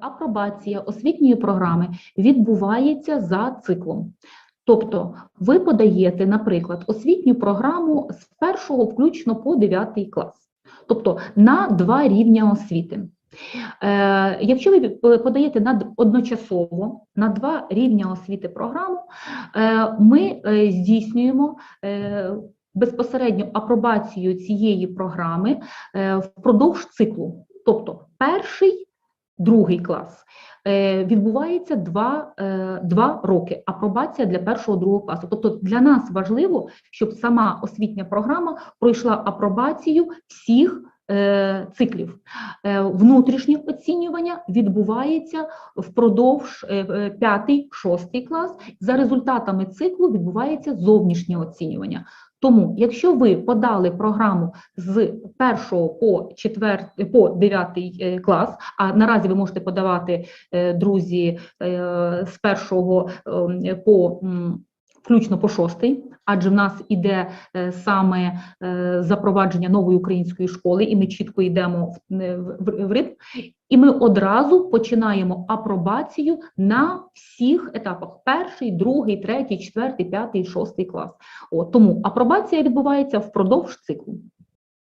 апробація освітньої програми відбувається за циклом. Тобто ви подаєте, наприклад, освітню програму з першого включно по 9 клас, тобто на два рівня освіти. Е, Якщо ви подаєте одночасово на два рівня освіти програму, е, ми е, здійснюємо безпосередньо апробацію цієї програми впродовж циклу. Тобто перший, другий клас е, відбувається два, е, два роки. Апробація для першого другого класу. Тобто для нас важливо, щоб сама освітня програма пройшла апробацію всіх циклів. Е, Внутрішнє оцінювання відбувається впродовж е, е, п'ятий, шостий клас. За результатами циклу відбувається зовнішнє оцінювання. Тому, якщо ви подали програму з 1 по 4, по 9 клас, а наразі ви можете подавати, е, друзі, е, з 1 е, по включно по 6, адже в нас іде е, саме е, запровадження нової української школи, і ми чітко йдемо в, в, в ритм, і ми одразу починаємо апробацію на всіх етапах: перший, другий, третій, четвертий, п'ятий, шостий клас. От, тому апробація відбувається впродовж циклу.